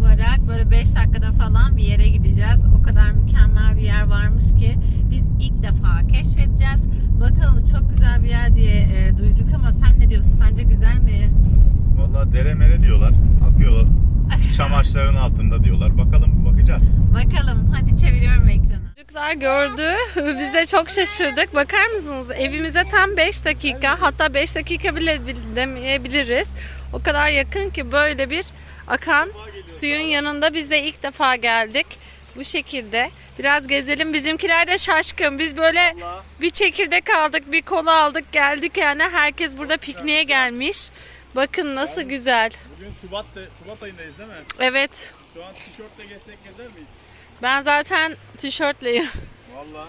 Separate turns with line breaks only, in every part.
olarak böyle 5 dakikada falan bir yere gideceğiz. O kadar mükemmel bir yer varmış ki biz ilk defa keşfedeceğiz. Bakalım çok güzel bir yer diye e, duyduk ama sen ne diyorsun? Sence güzel mi?
Valla dere mere diyorlar. Akıyor çamaşırların altında diyorlar. Bakalım bakacağız.
Bakalım. Hadi çeviriyorum ekranı. Çocuklar gördü. Biz de çok şaşırdık. Bakar mısınız? Evimize tam 5 dakika hatta 5 dakika bile demeyebiliriz. O kadar yakın ki böyle bir akan suyun yanında biz de ilk defa geldik. Bu şekilde. Biraz gezelim. Bizimkiler de şaşkın. Biz böyle bir çekirdek aldık, bir kola aldık, geldik yani. Herkes burada pikniğe gelmiş. Bakın nasıl güzel.
Bugün Şubat, Şubat ayındayız değil mi?
Evet.
Şu an tişörtle gezsek gezer miyiz?
Ben zaten tişörtleyim.
Valla.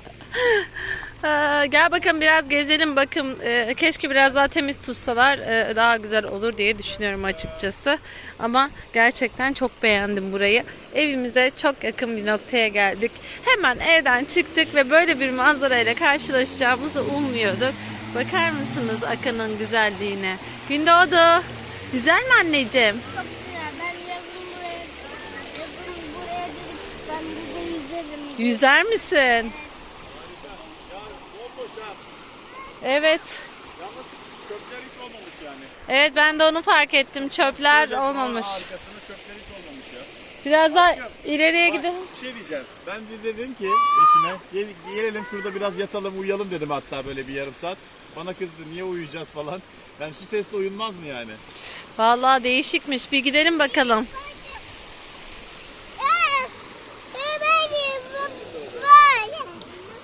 Ee, gel bakın biraz gezelim bakın Ee, keşke biraz daha temiz tutsalar ee, daha güzel olur diye düşünüyorum açıkçası. Ama gerçekten çok beğendim burayı. Evimize çok yakın bir noktaya geldik. Hemen evden çıktık ve böyle bir manzarayla karşılaşacağımızı ummuyorduk. Bakar mısınız Akan'ın güzelliğine? Gündoğdu. Güzel mi anneciğim?
Çok güzel. Ben yazın buraya, yazın buraya gidip ben yüzerim.
yüzer misin evet
Yalnız çöpler hiç olmamış yani.
Evet ben de onu fark ettim. Çöpler olmamış.
Arkasında çöpler hiç olmamış ya.
Biraz daha ileriye gidelim.
Bir şey diyeceğim. Ben bir dedim ki eşime gel, gelelim şurada biraz yatalım uyuyalım dedim hatta böyle bir yarım saat. Bana kızdı niye uyuyacağız falan. Ben şu sesle uyunmaz mı yani?
Vallahi değişikmiş. Bir gidelim bakalım.
Benim var.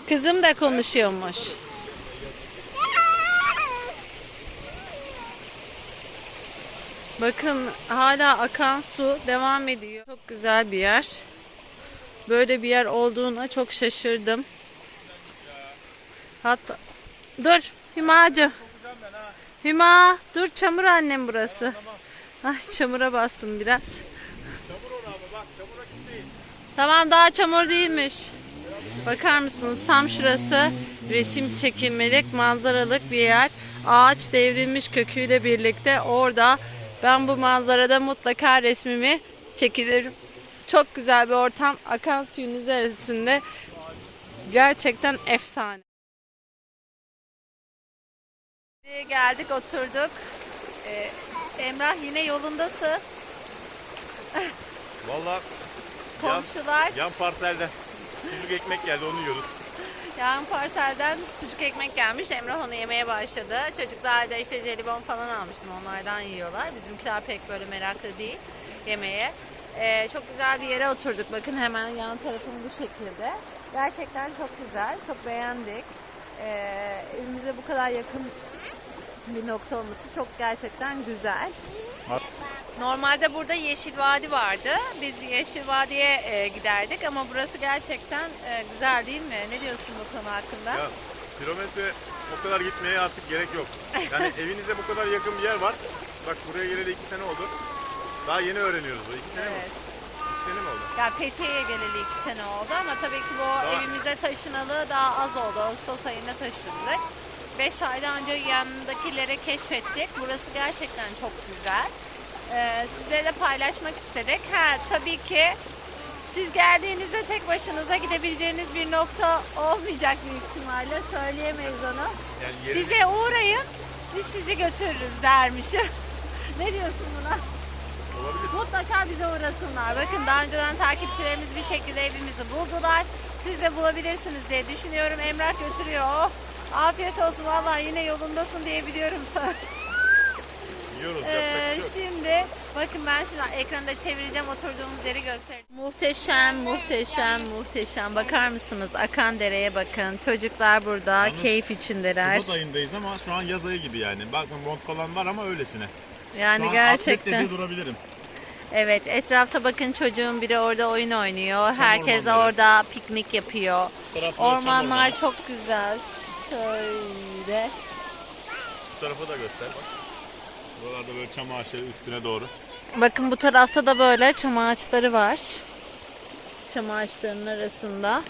Kızım da konuşuyormuş. Bakın hala akan su devam ediyor. Çok güzel bir yer. Böyle bir yer olduğuna çok şaşırdım. Hatta dur Hümacı. Hüma dur çamur annem burası. Ay çamura bastım biraz.
Çamur ona bak çamura.
Tamam daha çamur değilmiş. Bakar mısınız tam şurası resim çekilmelik manzaralık bir yer. Ağaç devrilmiş köküyle birlikte orada ben bu manzarada mutlaka resmimi çekilirim. Çok güzel bir ortam. Akan suyun üzerinde gerçekten efsane. Geldik oturduk. Ee, Emrah yine yolundasın.
Valla
Komşular.
yan parselden sucuk ekmek geldi onu yiyoruz.
Yan parselden sucuk ekmek gelmiş. Emrah onu yemeye başladı. Çocuklar da işte jelibon falan almıştım. Onlardan yiyorlar. Bizimkiler pek böyle meraklı değil yemeye. Ee, çok güzel bir yere oturduk. Bakın hemen yan tarafım bu şekilde. Gerçekten çok güzel. Çok beğendik. Ee, evimize bu kadar yakın bir nokta olması çok gerçekten güzel. Normalde burada Yeşil Vadi vardı. Biz Yeşil Vadi'ye e, giderdik ama burası gerçekten e, güzel değil mi? Ne diyorsun bu konu hakkında?
Ya kilometre o kadar gitmeye artık gerek yok. Yani evinize bu kadar yakın bir yer var. Bak buraya geleli iki sene oldu. Daha yeni öğreniyoruz bu. İki sene mi?
Evet.
İki sene mi oldu?
Ya Fethiye'ye geleli iki sene oldu ama tabii ki bu evimize taşınalı daha az oldu. Ağustos ayında taşındık. Beş aydan önce yanındakilere keşfettik. Burası gerçekten çok güzel. Ee, sizlere de paylaşmak istedik. Ha tabii ki siz geldiğinizde tek başınıza gidebileceğiniz bir nokta olmayacak büyük ihtimalle. Söyleyemeyiz onu.
Yani
Bize uğrayın, biz sizi götürürüz dermişim. ne diyorsun buna?
olabilir.
Mutlaka bize uğrasınlar. Bakın daha önceden takipçilerimiz bir şekilde evimizi buldular. Siz de bulabilirsiniz diye düşünüyorum. Emrah götürüyor. Oh, afiyet olsun. Vallahi yine yolundasın diyebiliyorum sana.
Yiyoruz
Ee,
şey
şimdi bakın ben şimdi ekranda çevireceğim oturduğumuz yeri göstereceğim. Muhteşem, muhteşem, muhteşem. Bakar mısınız? Akan dereye bakın. Çocuklar burada
Yalnız
keyif içindeler.
Şubat ayındayız ama şu an yaz ayı gibi yani. Bakın mont falan var ama öylesine.
Yani
şu an
gerçekten.
durabilirim.
Evet etrafta bakın çocuğun biri orada oyun oynuyor. Herkes
ormanları.
orada piknik yapıyor.
Çam
Ormanlar çok güzel. Şöyle.
Bu tarafa da göster bak. Buralarda böyle çam ağaçları üstüne doğru.
Bakın bu tarafta da böyle çam ağaçları var. Çam ağaçlarının arasında.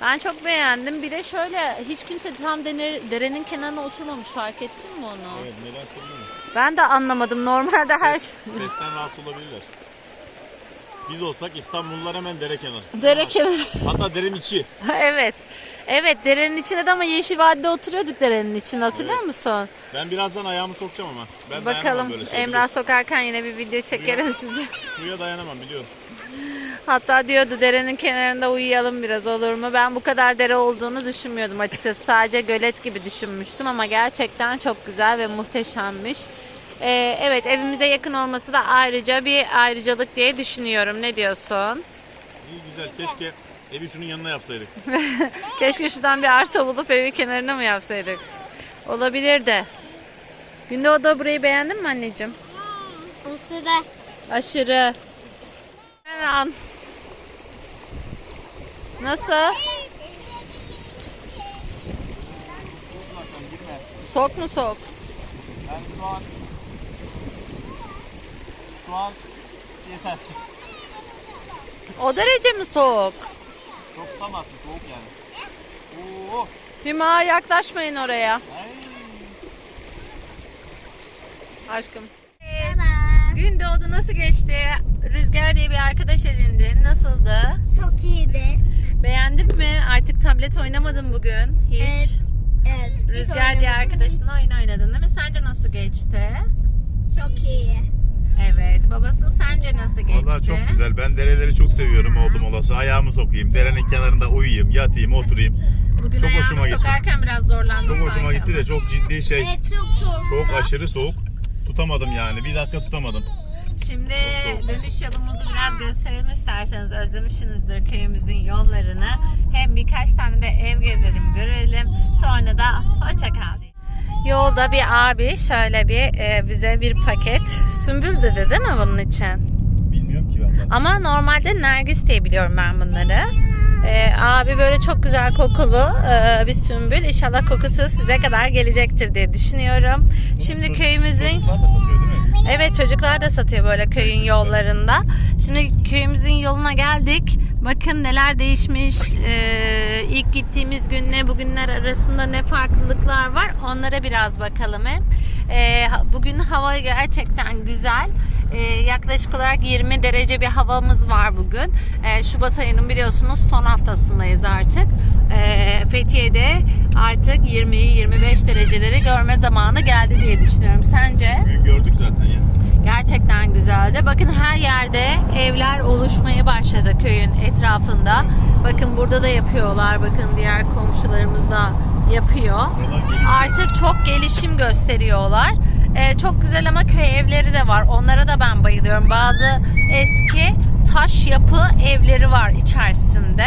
Ben çok beğendim. Bir de şöyle hiç kimse tam dene- derenin kenarına oturmamış. Fark ettin mi onu?
Evet nedense bilmiyorum.
Ben de anlamadım. Normalde her
Ses, sesten rahatsız olabilirler. Biz olsak İstanbullular hemen dere kenarı.
Dere kenarı.
Hatta derenin içi.
evet. Evet derenin içine de ama Yeşil Vadide oturuyorduk derenin içinde hatırlıyor
Evet.
musun?
Ben birazdan ayağımı sokacağım ama. Ben dayanamam
Bakalım
böyle şey.
Emrah sokarken yine bir video çekerim size.
Suya dayanamam biliyorum.
Hatta diyordu derenin kenarında uyuyalım biraz olur mu? Ben bu kadar dere olduğunu düşünmüyordum açıkçası. Sadece gölet gibi düşünmüştüm ama gerçekten çok güzel ve muhteşemmiş. Ee, evet evimize yakın olması da ayrıca bir ayrıcalık diye düşünüyorum. Ne diyorsun?
İyi güzel. Keşke evi şunun yanına yapsaydık.
Keşke şuradan bir arsa bulup evi kenarına mı yapsaydık? Olabilir de. Gündoğdu burayı beğendin mi anneciğim?
O sıra
Aşırı. An. Nasıl? Sok mu sok?
Ben şu an şu an yeter.
O derece mi soğuk?
Çok tutamazsın soğuk yani. Oo.
Hüma yaklaşmayın oraya.
Ay.
Aşkım. Evet. Gün doğdu nasıl geçti? Rüzgar diye bir arkadaş edindin. Nasıldı?
çok iyiydi.
Beğendin mi? Artık tablet oynamadın bugün. Hiç.
Evet. Evet.
Rüzgar diye arkadaşınla oyun oynadın değil mi? Sence nasıl geçti?
Çok iyi.
Evet. Babası sence nasıl geçti?
Vallahi çok güzel. Ben dereleri çok seviyorum oldum olası. Ayağımı sokayım. Derenin kenarında uyuyayım, yatayım, oturayım.
Bugün
Çok
ayağını
hoşuma gitti.
sokarken biraz zorlandın
Çok hoşuma
sanki
gitti
ama.
de çok ciddi şey.
Evet çok soğuk.
Çok aşırı soğuk. Tutamadım yani. Bir dakika tutamadım.
Şimdi
Çok soğuk.
dönüş yolumuzu biraz gösterelim isterseniz. Özlemişsinizdir köyümüzün yollarını. Hem birkaç tane de ev gezelim, görelim. Sonra da hoşça kal. diyelim. Yolda bir abi şöyle bir e, bize bir paket sümbül dedi değil mi bunun için?
Bilmiyorum ki ben.
Ama normalde nergis diye biliyorum ben bunları. Ee, abi böyle çok güzel kokulu e, bir sümbül. İnşallah kokusu size kadar gelecektir diye düşünüyorum. Şimdi köyümüzün
Çocuklar da satıyor değil mi?
Evet çocuklar da satıyor böyle köyün yollarında. Şimdi köyümüzün yoluna geldik. Bakın neler değişmiş. Ee, ilk gittiğimiz günle bugünler arasında ne farklılıklar var onlara biraz bakalım hem. Ee, bugün hava gerçekten güzel. Ee, yaklaşık olarak 20 derece bir havamız var bugün. Ee, Şubat ayının biliyorsunuz son haftasındayız artık. Ee, Fethiye'de artık 20-25 dereceleri görme zamanı geldi diye düşünüyorum. Sence?
Bugün gördük zaten ya.
Gerçekten güzeldi. Bakın her yerde evler oluşmaya başladı köyün etrafında. Bakın burada da yapıyorlar. Bakın diğer komşularımız da yapıyor. Artık çok gelişim gösteriyorlar. Ee, çok güzel ama köy evleri de var. Onlara da ben bayılıyorum. Bazı eski taş yapı evleri var içerisinde.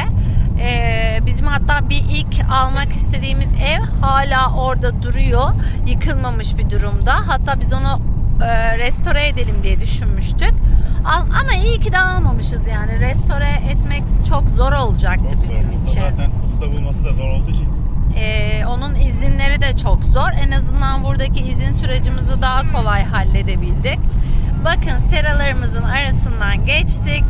Ee, bizim hatta bir ilk almak istediğimiz ev hala orada duruyor. Yıkılmamış bir durumda. Hatta biz onu e, restore edelim diye düşünmüştük. Ama iyi ki de almamışız yani. Restore etmek çok zor olacaktı
Çok
bizim
zor.
için.
Zaten usta bulması da zor olduğu için.
Ee, onun izinleri de çok zor. En azından buradaki izin sürecimizi daha kolay halledebildik. Bakın seralarımızın arasından geçtik.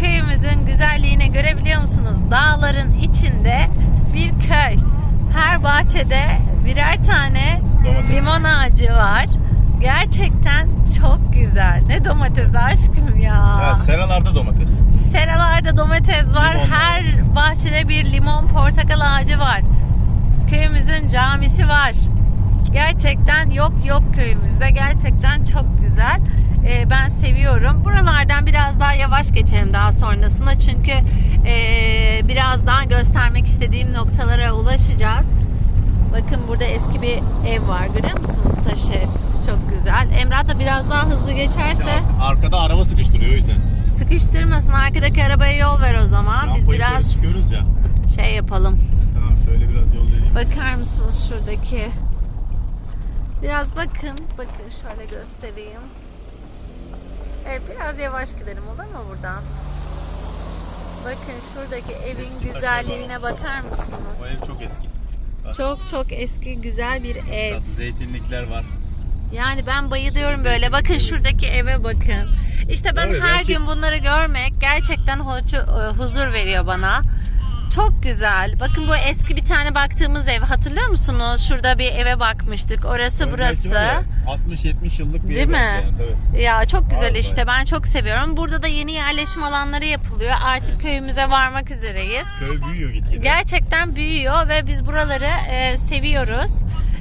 Köyümüzün güzelliğini görebiliyor musunuz? Dağların içinde bir köy. Her bahçede birer tane
Domates.
limon ağacı var. Gerçekten çok güzel. Ne domatesi aşkım ya.
Ya seralarda domates.
Seralarda domates var.
Limon var.
Her bahçede bir limon, portakal ağacı var. Köyümüzün camisi var. Gerçekten yok yok köyümüzde. Gerçekten çok güzel. Ee, ben seviyorum. Buralardan biraz daha yavaş geçelim daha sonrasında. Çünkü ee, birazdan göstermek istediğim noktalara ulaşacağız. Bakın burada eski bir ev var. Görüyor musunuz taş ev? Çok güzel. Emrah da biraz daha hızlı geçerse
Arkada araba sıkıştırıyor o yüzden.
sıkıştırmasın. Arkadaki arabaya yol ver o zaman. Biz
Rampa yukarı
biraz
çıkıyoruz ya.
şey yapalım.
Tamam şöyle biraz yol vereyim.
Bakar mısınız şuradaki? Biraz bakın. Bakın şöyle göstereyim. Evet biraz yavaş gidelim olur mu buradan? Bakın şuradaki evin
Eski taşlar
güzelliğine
var.
bakar mısınız?
O ev çok eski.
Çok çok eski güzel bir ev.
Zeytinlikler var.
Yani ben bayılıyorum böyle. Bakın şuradaki eve bakın. İşte ben her gün bunları görmek gerçekten hocu- huzur veriyor bana. Çok güzel. Bakın bu eski bir tane baktığımız ev. Hatırlıyor musunuz? Şurada bir eve bakmıştık. Orası
Belki
burası.
var ya, 60-70 yıllık bir
Değil
ev
mi?
yani, tabii.
Ya çok güzel
Vay
işte. Ben çok seviyorum. Burada da yeni yerleşim alanları yapılıyor. Artık köyümüze varmak üzereyiz.
Köy büyüyor gitgide.
Gerçekten büyüyor ve biz buraları e, seviyoruz.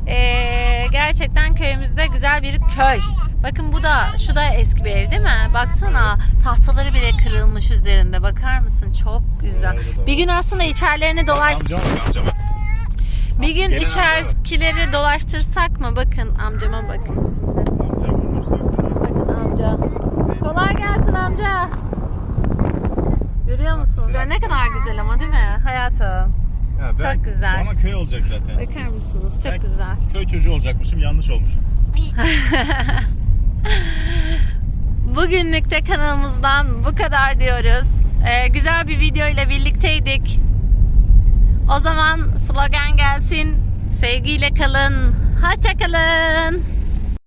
E, gerçekten köyümüzde güzel bir köy. Bakın bu da şu da eski bir ev değil mi? Baksana tahtaları bile kırılmış üzerinde. Bakar mısın? Çok güzel. Bir gün aslında içerilerini dolaş
bak
bir gün
Gelin
içerikileri dolaştırsak mı? Bakın amcama bakın. Bakın amca. Kolay gelsin amca. Görüyor musunuz? Ya ne kadar güzel ama değil mi hayatım?
Ya ben,
Çok güzel.
Bana köy olacak zaten.
Bakar mısınız? Çok
Ben
güzel.
Köy çocuğu olacakmışım yanlış olmuşum.
Bugünlük de kanalımızdan bu kadar diyoruz. Ee, güzel bir video ile birlikteydik. O zaman slogan gelsin. Sevgiyle kalın. Hoşça kalın.